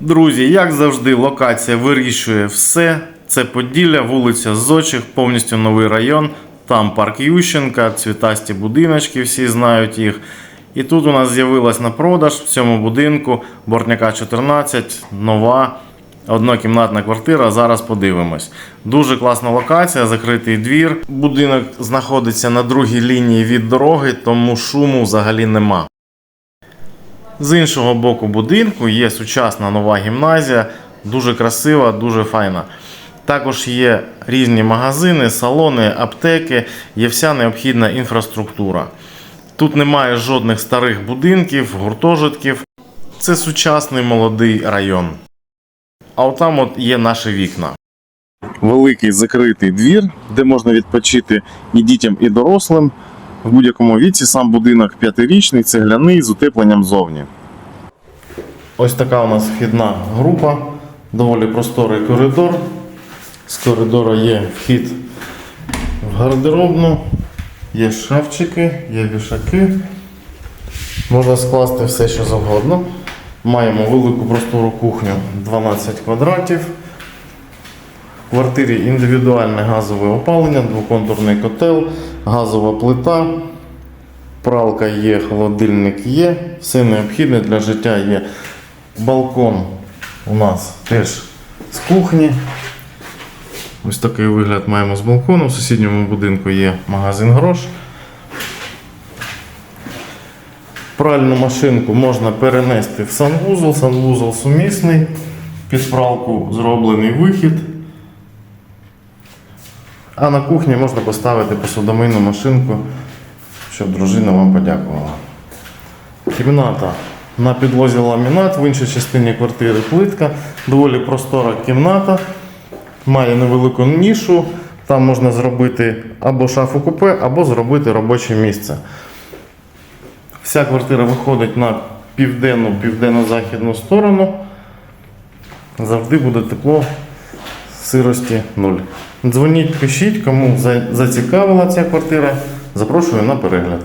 Друзі, як завжди, локація вирішує все. Це Поділля, вулиця Зочих, повністю новий район. Там парк Ющенка, цвітасті будиночки, всі знають їх. І тут у нас з'явилась на продаж в цьому будинку Бортняка 14, нова однокімнатна квартира. Зараз подивимось. Дуже класна локація, закритий двір. Будинок знаходиться на другій лінії від дороги, тому шуму взагалі нема. З іншого боку будинку є сучасна нова гімназія, дуже красива, дуже файна. Також є різні магазини, салони, аптеки, є вся необхідна інфраструктура. Тут немає жодних старих будинків, гуртожитків. Це сучасний молодий район. А от там от є наші вікна. Великий закритий двір, де можна відпочити і дітям, і дорослим. В будь-якому віці сам будинок п'ятирічний, цегляний з утепленням зовні. Ось така у нас вхідна група, доволі просторий коридор. З коридора є вхід в гардеробну, є шкафчики, є вішаки. Можна скласти все, що завгодно. Маємо велику простору кухню 12 квадратів. В квартирі індивідуальне газове опалення, двоконтурний котел, газова плита, пралка є, холодильник є, все необхідне для життя є. Балкон у нас теж з кухні. Ось такий вигляд маємо з балкону. В сусідньому будинку є магазин грош. Пральну машинку можна перенести в санвузол. Санвузол сумісний. Під пралку зроблений вихід. А на кухні можна поставити посудомийну машинку, щоб дружина вам подякувала. Кімната. На підлозі ламінат, в іншій частині квартири плитка. Доволі простора кімната. Має невелику нішу. Там можна зробити або шафу купе, або зробити робоче місце. Вся квартира виходить на південну, південно-західну сторону. Завжди буде тепло, сирості нуль. Дзвоніть, пишіть, кому за- зацікавила ця квартира. Запрошую на перегляд.